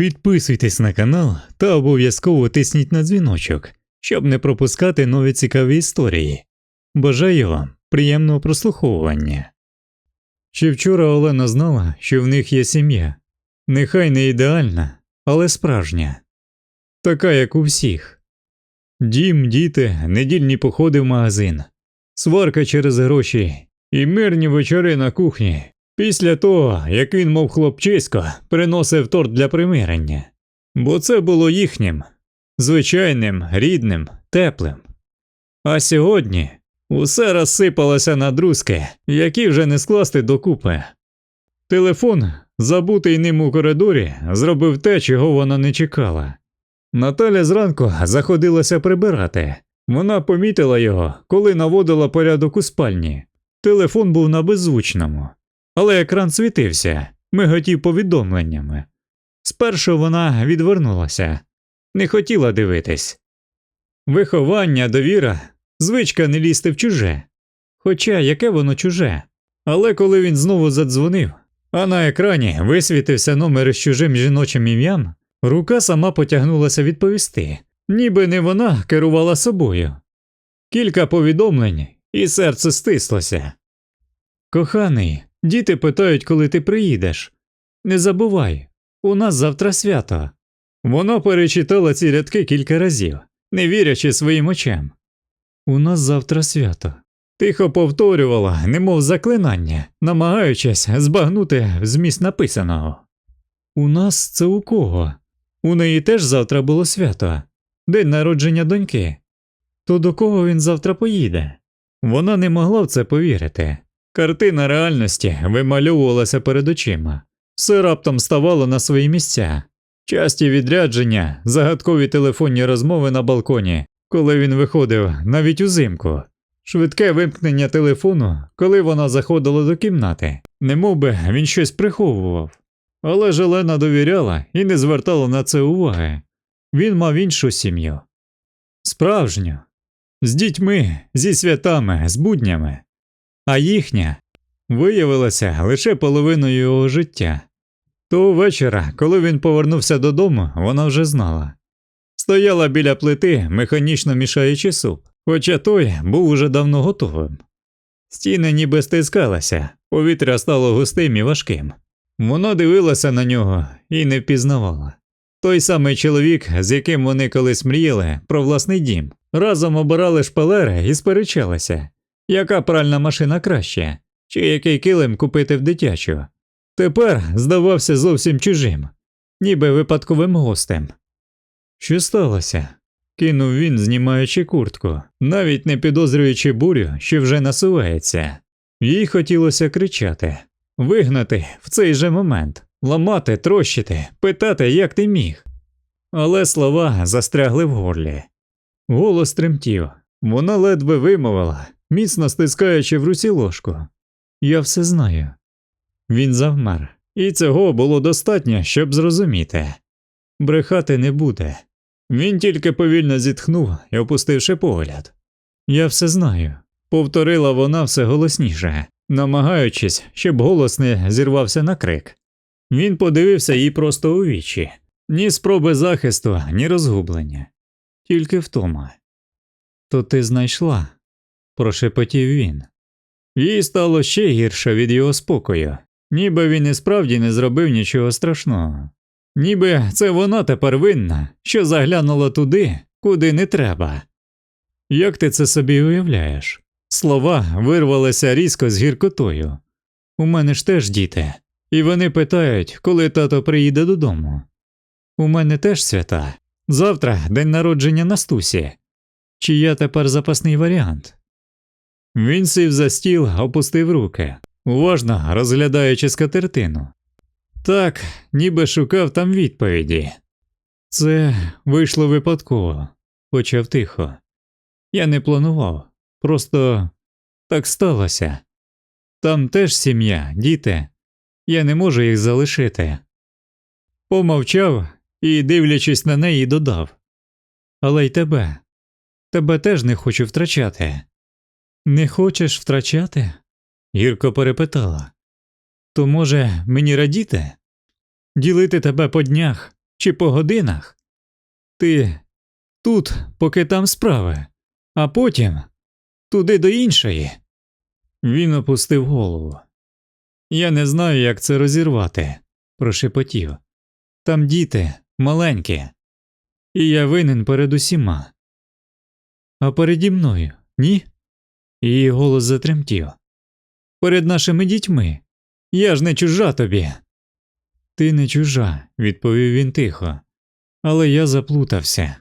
Підписуйтесь на канал та обов'язково тисніть на дзвіночок, щоб не пропускати нові цікаві історії. Бажаю вам приємного прослуховування. Ще вчора Олена знала, що в них є сім'я, нехай не ідеальна, але справжня, така, як у всіх. Дім, діти, недільні походи в магазин, сварка через гроші і мирні вечори на кухні. Після того, як він, мов хлопчисько, приносив торт для примирення, бо це було їхнім, звичайним, рідним, теплим. А сьогодні усе розсипалося на друзки, які вже не скласти докупи. Телефон, забутий ним у коридорі, зробив те, чого вона не чекала. Наталя зранку заходилася прибирати. Вона помітила його, коли наводила порядок у спальні. Телефон був на беззвучному, але екран світився, миготів повідомленнями. Спершу вона відвернулася, не хотіла дивитись. Виховання, довіра, звичка не лізти в чуже. Хоча яке воно чуже. Але коли він знову задзвонив, а на екрані висвітився номер із чужим жіночим ім'ям, рука сама потягнулася відповісти, ніби не вона керувала собою. Кілька повідомлень, і серце стислося. Коханий, діти питають, коли ти приїдеш. Не забувай, у нас завтра свято. Вона перечитала ці рядки кілька разів, не вірячи своїм очам. У нас завтра свято. Тихо повторювала, немов заклинання, намагаючись збагнути зміст написаного. У нас це у кого? У неї теж завтра було свято, день народження доньки. То до кого він завтра поїде? Вона не могла в це повірити. Картина реальності вимальовувалася перед очима, все раптом ставало на свої місця. Часті відрядження, загадкові телефонні розмови на балконі, коли він виходив навіть узимку, швидке вимкнення телефону, коли вона заходила до кімнати, немов би він щось приховував. Але ж Олена довіряла і не звертала на це уваги. Він мав іншу сім'ю. Справжню, з дітьми, зі святами, з буднями, а їхня виявилася лише половиною його життя. Того вечора, коли він повернувся додому, вона вже знала. Стояла біля плити, механічно мішаючи суп, хоча той був уже давно готовим. Стіни ніби стискалися, повітря стало густим і важким. Вона дивилася на нього і не впізнавала. Той самий чоловік, з яким вони колись мріяли про власний дім, разом обирали шпалери і сперечалися, яка пральна машина краще, чи який килим купити в дитячу. Тепер здавався зовсім чужим, ніби випадковим гостем. Що сталося? кинув він, знімаючи куртку, навіть не підозрюючи бурю, що вже насувається. Їй хотілося кричати, вигнати в цей же момент, ламати, трощити, питати, як ти міг. Але слова застрягли в горлі. Голос тремтів, вона ледве вимовила, міцно стискаючи в руці ложку. Я все знаю. Він завмер, і цього було достатньо, щоб зрозуміти. Брехати не буде. Він тільки повільно зітхнув і опустивши погляд. Я все знаю, повторила вона все голосніше, намагаючись, щоб голос не зірвався на крик. Він подивився їй просто у вічі, ні спроби захисту, ні розгублення, тільки втома. То ти знайшла, прошепотів він. Їй стало ще гірше від його спокою, ніби він і справді не зробив нічого страшного. Ніби це вона тепер винна, що заглянула туди, куди не треба. Як ти це собі уявляєш? Слова вирвалися різко з гіркотою. У мене ж теж діти, і вони питають, коли тато приїде додому. У мене теж свята. Завтра день народження Настусі. Чи я тепер запасний варіант? Він сів за стіл, опустив руки, уважно розглядаючи скатертину. Так, ніби шукав там відповіді. Це вийшло випадково, почав тихо. Я не планував, просто так сталося. Там теж сім'я, діти, я не можу їх залишити. Помовчав і, дивлячись на неї, додав Але й тебе, тебе теж не хочу втрачати. Не хочеш втрачати? гірко перепитала. То, може, мені радіти? Ділити тебе по днях, чи по годинах? Ти тут, поки там справи, а потім туди до іншої. Він опустив голову. Я не знаю, як це розірвати, прошепотів. Там діти маленькі, і я винен перед усіма. А переді мною, ні? Її голос затремтів. Перед нашими дітьми. Я ж не чужа тобі. Ти не чужа, відповів він тихо, але я заплутався.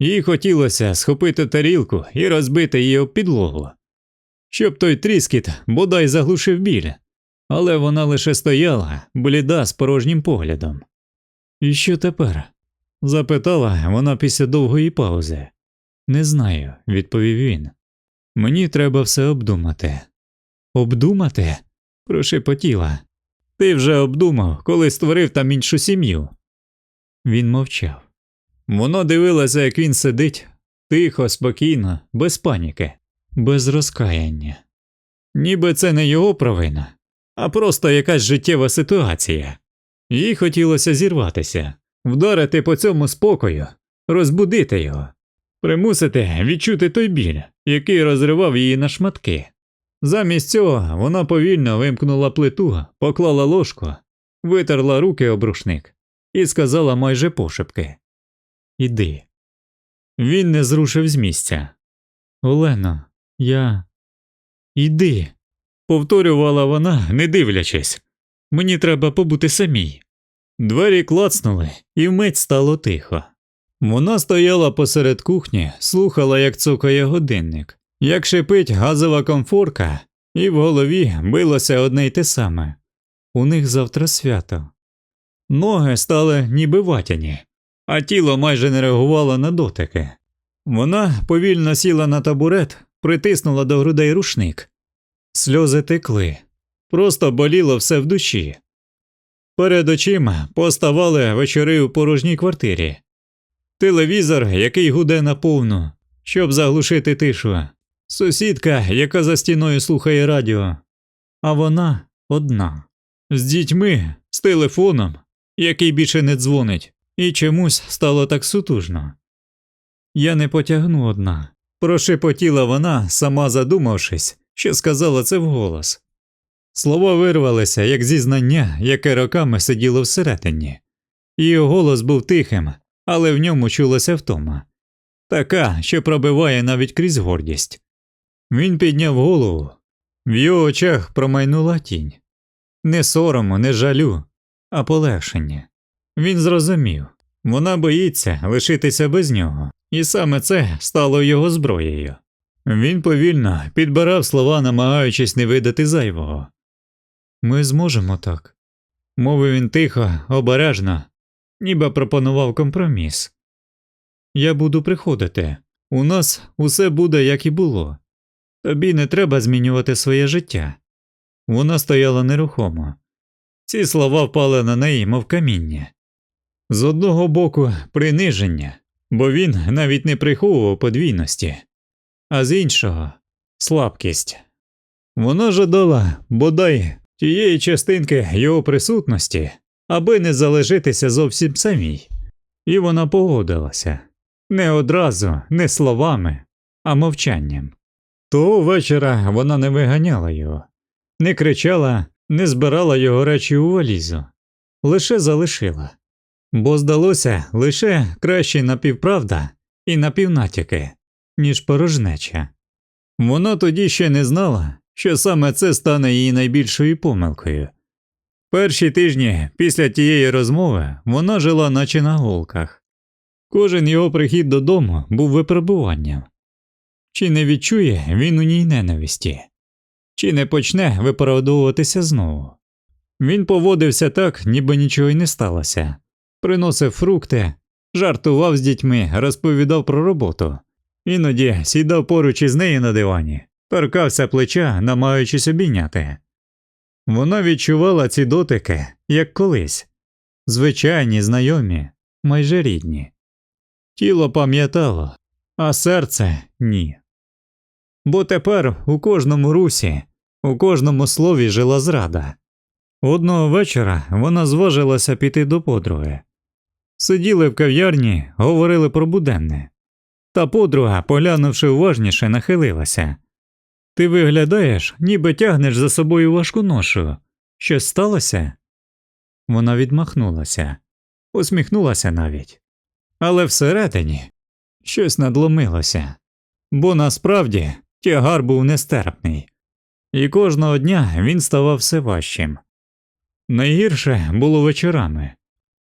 Їй хотілося схопити тарілку і розбити її об підлогу, щоб той тріскіт бодай заглушив біль, але вона лише стояла, бліда з порожнім поглядом. І що тепер? запитала вона після довгої паузи. Не знаю, відповів він. Мені треба все обдумати. Обдумати? прошепотіла. Ти вже обдумав, коли створив там іншу сім'ю. Він мовчав. Воно дивилося, як він сидить, тихо, спокійно, без паніки, без розкаяння. Ніби це не його провина, а просто якась життєва ситуація. Їй хотілося зірватися, вдарити по цьому спокою, розбудити його, примусити відчути той біль, який розривав її на шматки. Замість цього вона повільно вимкнула плиту, поклала ложку, витерла руки об рушник і сказала майже пошепки Іди. Він не зрушив з місця. Олено, я. Іди. повторювала вона, не дивлячись. Мені треба побути самій. Двері клацнули, і вмить стало тихо. Вона стояла посеред кухні, слухала, як цокає годинник, як шипить газова комфорка, і в голові билося одне й те саме у них завтра свято. Ноги стали ніби ватяні, а тіло майже не реагувало на дотики. Вона повільно сіла на табурет, притиснула до грудей рушник. Сльози текли, просто боліло все в душі. Перед очима поставали вечори у порожній квартирі. Телевізор, який гуде наповну, щоб заглушити тишу, сусідка, яка за стіною слухає радіо, а вона одна, з дітьми, з телефоном, який більше не дзвонить, і чомусь стало так сутужно. Я не потягну одна, прошепотіла вона, сама задумавшись, що сказала це вголос. Слова вирвалися, як зізнання, яке роками сиділо всередині. Її голос був тихим, але в ньому чулося втома така, що пробиває навіть крізь гордість. Він підняв голову, в його очах промайнула тінь не сорому, не жалю, а полегшення. Він зрозумів вона боїться лишитися без нього, і саме це стало його зброєю. Він повільно підбирав слова, намагаючись не видати зайвого. Ми зможемо так, мовив він тихо, обережно, ніби пропонував компроміс. Я буду приходити. У нас усе буде, як і було. Тобі не треба змінювати своє життя. Вона стояла нерухомо. Ці слова впали на неї, мов каміння. З одного боку, приниження, бо він навіть не приховував подвійності, а з іншого слабкість. Вона жадала бодай тієї частинки його присутності, аби не залишитися зовсім самій, і вона погодилася не одразу, не словами, а мовчанням. Того вечора вона не виганяла його, не кричала, не збирала його речі у валізу, лише залишила, бо здалося лише краще напівправда і напівнатяки, ніж порожнеча. Вона тоді ще не знала, що саме це стане її найбільшою помилкою. Перші тижні після тієї розмови вона жила наче на голках. Кожен його прихід додому був випробуванням. Чи не відчує він у ній ненависті, чи не почне виправдовуватися знову. Він поводився так, ніби нічого й не сталося, приносив фрукти, жартував з дітьми, розповідав про роботу, іноді сідав поруч із нею на дивані, торкався плеча, намагаючись обійняти. Вона відчувала ці дотики, як колись звичайні, знайомі, майже рідні. Тіло пам'ятало, а серце ні. Бо тепер у кожному русі, у кожному слові жила зрада. Одного вечора вона зважилася піти до подруги. Сиділи в кав'ярні, говорили про буденне. Та подруга, поглянувши уважніше, нахилилася. Ти виглядаєш, ніби тягнеш за собою важку ношу. Щось сталося? Вона відмахнулася, усміхнулася навіть. Але всередині щось надломилося, бо насправді тягар був нестерпний, і кожного дня він ставав все важчим. Найгірше було вечорами.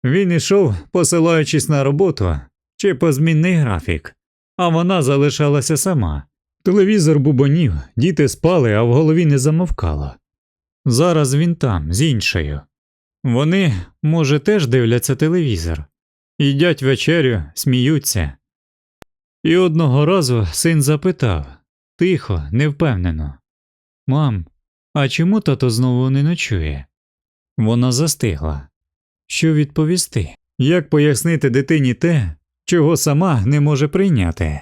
Він ішов, посилаючись на роботу чи по змінний графік, а вона залишалася сама. Телевізор бубонів, діти спали, а в голові не замовкало. Зараз він там, з іншою. Вони, може, теж дивляться телевізор, їдять вечерю, сміються. І одного разу син запитав тихо, невпевнено Мам, а чому тато знову не ночує? Вона застигла. Що відповісти? Як пояснити дитині те, чого сама не може прийняти?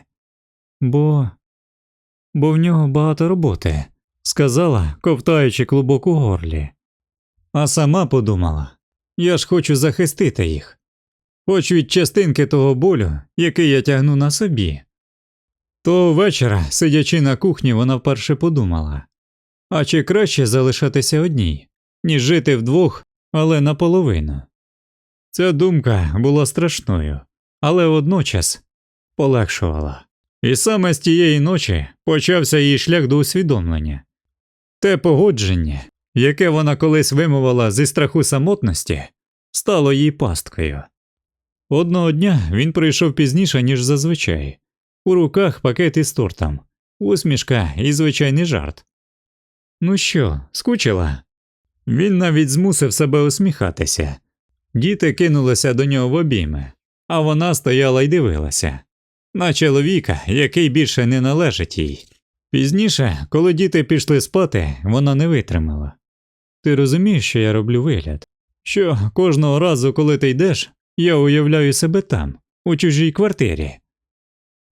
Бо. Бо в нього багато роботи, сказала, ковтаючи клубок у горлі. А сама подумала я ж хочу захистити їх, хоч від частинки того болю, який я тягну на собі. Того вечора, сидячи на кухні, вона вперше подумала а чи краще залишатися одній, ніж жити вдвох, але наполовину. Ця думка була страшною, але водночас полегшувала. І саме з тієї ночі почався її шлях до усвідомлення. Те погодження, яке вона колись вимовила зі страху самотності, стало їй пасткою. Одного дня він прийшов пізніше, ніж зазвичай, у руках пакет із тортом, усмішка і звичайний жарт. Ну що, скучила? Він навіть змусив себе усміхатися. Діти кинулися до нього в обійми, а вона стояла й дивилася на чоловіка, який більше не належить їй. Пізніше, коли діти пішли спати, вона не витримала. Ти розумієш, що я роблю вигляд? Що кожного разу, коли ти йдеш, я уявляю себе там, у чужій квартирі.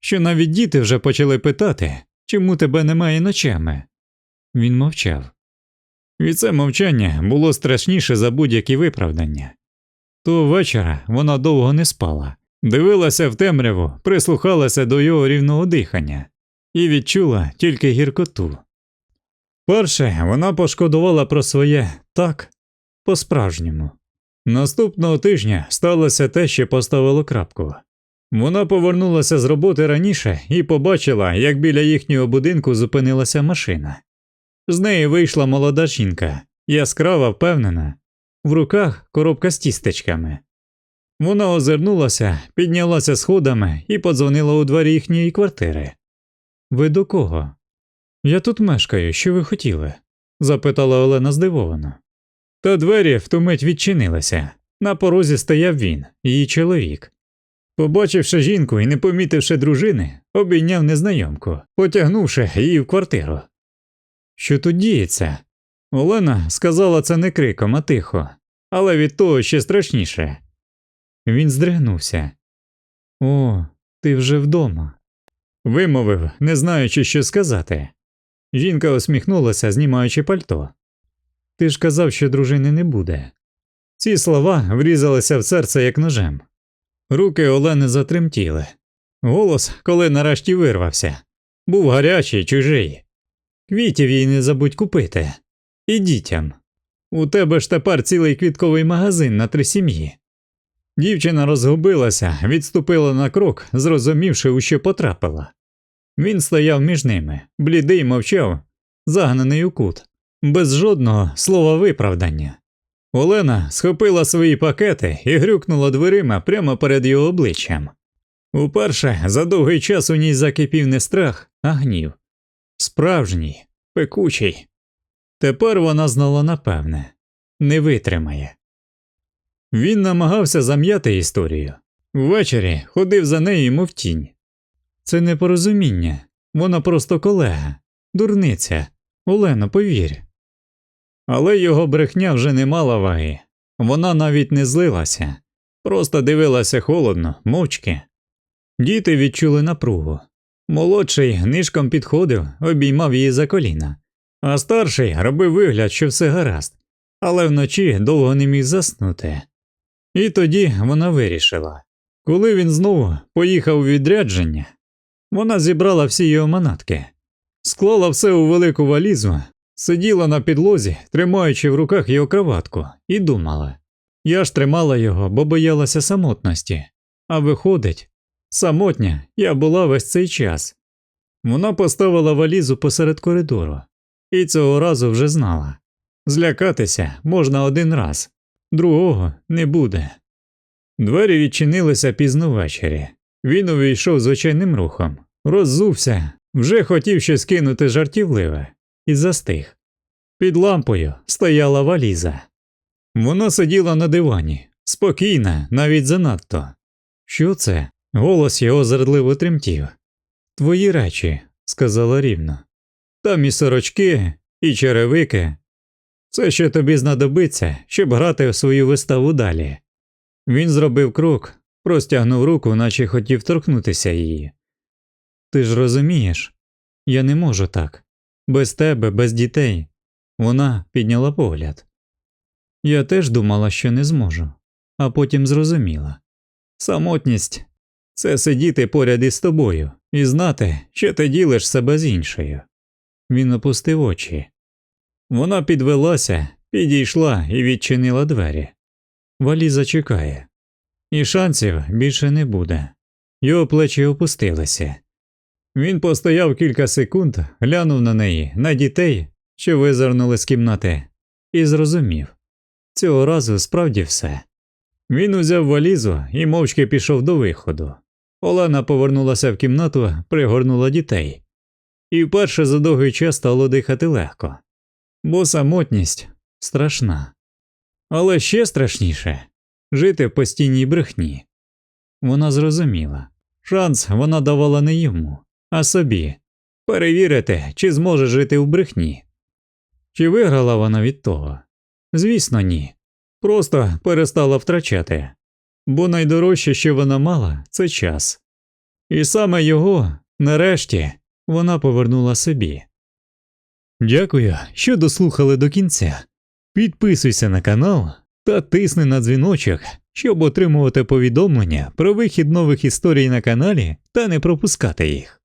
Що навіть діти вже почали питати, чому тебе немає ночами. Він мовчав. І це мовчання було страшніше за будь-які виправдання. Того вечора вона довго не спала, дивилася в темряву, прислухалася до його рівного дихання і відчула тільки гіркоту. Перше вона пошкодувала про своє так по справжньому. Наступного тижня сталося те, що поставило крапку. Вона повернулася з роботи раніше і побачила, як біля їхнього будинку зупинилася машина. З неї вийшла молода жінка, яскрава, впевнена, в руках коробка з тістечками. Вона озирнулася, піднялася сходами і подзвонила у двері їхньої квартири. Ви до кого? Я тут мешкаю, що ви хотіли? запитала Олена здивовано. Та двері в ту мить відчинилися. На порозі стояв він, її чоловік. Побачивши жінку і не помітивши дружини, обійняв незнайомку, потягнувши її в квартиру. Що тут діється? Олена сказала це не криком, а тихо, але від того ще страшніше. Він здригнувся. О, ти вже вдома. Вимовив, не знаючи, що сказати. Жінка усміхнулася, знімаючи пальто. Ти ж казав, що дружини не буде. Ці слова врізалися в серце як ножем. Руки Олени затремтіли. Голос, коли нарешті вирвався, був гарячий, чужий. Квітів їй не забудь купити. І дітям. У тебе ж тепер цілий квітковий магазин на три сім'ї. Дівчина розгубилася, відступила на крок, зрозумівши, у що потрапила. Він стояв між ними, блідий мовчав, загнаний у кут, без жодного слова виправдання. Олена схопила свої пакети і грюкнула дверима прямо перед його обличчям. Уперше за довгий час у ній закипів не страх, а гнів. Справжній, пекучий. Тепер вона знала напевне не витримає. Він намагався зам'яти історію. Ввечері ходив за нею, мов тінь. Це непорозуміння, вона просто колега, дурниця. Олено, повір. Але його брехня вже не мала ваги. Вона навіть не злилася, просто дивилася холодно, мовчки. Діти відчули напругу. Молодший нишком підходив, обіймав її за коліна, а старший робив вигляд, що все гаразд, але вночі довго не міг заснути. І тоді вона вирішила. Коли він знову поїхав у відрядження, вона зібрала всі його манатки, склала все у велику валізу, сиділа на підлозі, тримаючи в руках його кроватку, і думала. Я ж тримала його, бо боялася самотності, а виходить, самотня я була весь цей час. Вона поставила валізу посеред коридору, і цього разу вже знала злякатися можна один раз, другого не буде. Двері відчинилися пізно ввечері. Він увійшов звичайним рухом, роззувся, вже хотів щось кинути жартівливе, і застиг. Під лампою стояла валіза. Вона сиділа на дивані, спокійна, навіть занадто. Що це? Голос його зрадливо тремтів. Твої речі, сказала рівно. Там і сорочки, і черевики. Це ще тобі знадобиться, щоб грати в свою виставу далі. Він зробив крок, простягнув руку, наче хотів торкнутися її. Ти ж розумієш, я не можу так. Без тебе, без дітей. Вона підняла погляд. Я теж думала, що не зможу, а потім зрозуміла. Самотність це сидіти поряд із тобою і знати, що ти ділиш себе з іншою. Він опустив очі. Вона підвелася, підійшла і відчинила двері. Валіза чекає, і шансів більше не буде. Його плечі опустилися. Він постояв кілька секунд, глянув на неї, на дітей, що визирнули з кімнати, і зрозумів цього разу справді все. Він узяв валізу і мовчки пішов до виходу. Олена повернулася в кімнату, пригорнула дітей, і вперше за довгий час стало дихати легко, бо самотність страшна. Але ще страшніше жити в постійній брехні. Вона зрозуміла шанс вона давала не йому, а собі перевірити, чи зможе жити в брехні. Чи виграла вона від того? Звісно, ні. Просто перестала втрачати, бо найдорожче, що вона мала, це час. І саме його, нарешті, вона повернула собі. Дякую, що дослухали до кінця. Підписуйся на канал та тисни на дзвіночок, щоб отримувати повідомлення про вихід нових історій на каналі та не пропускати їх.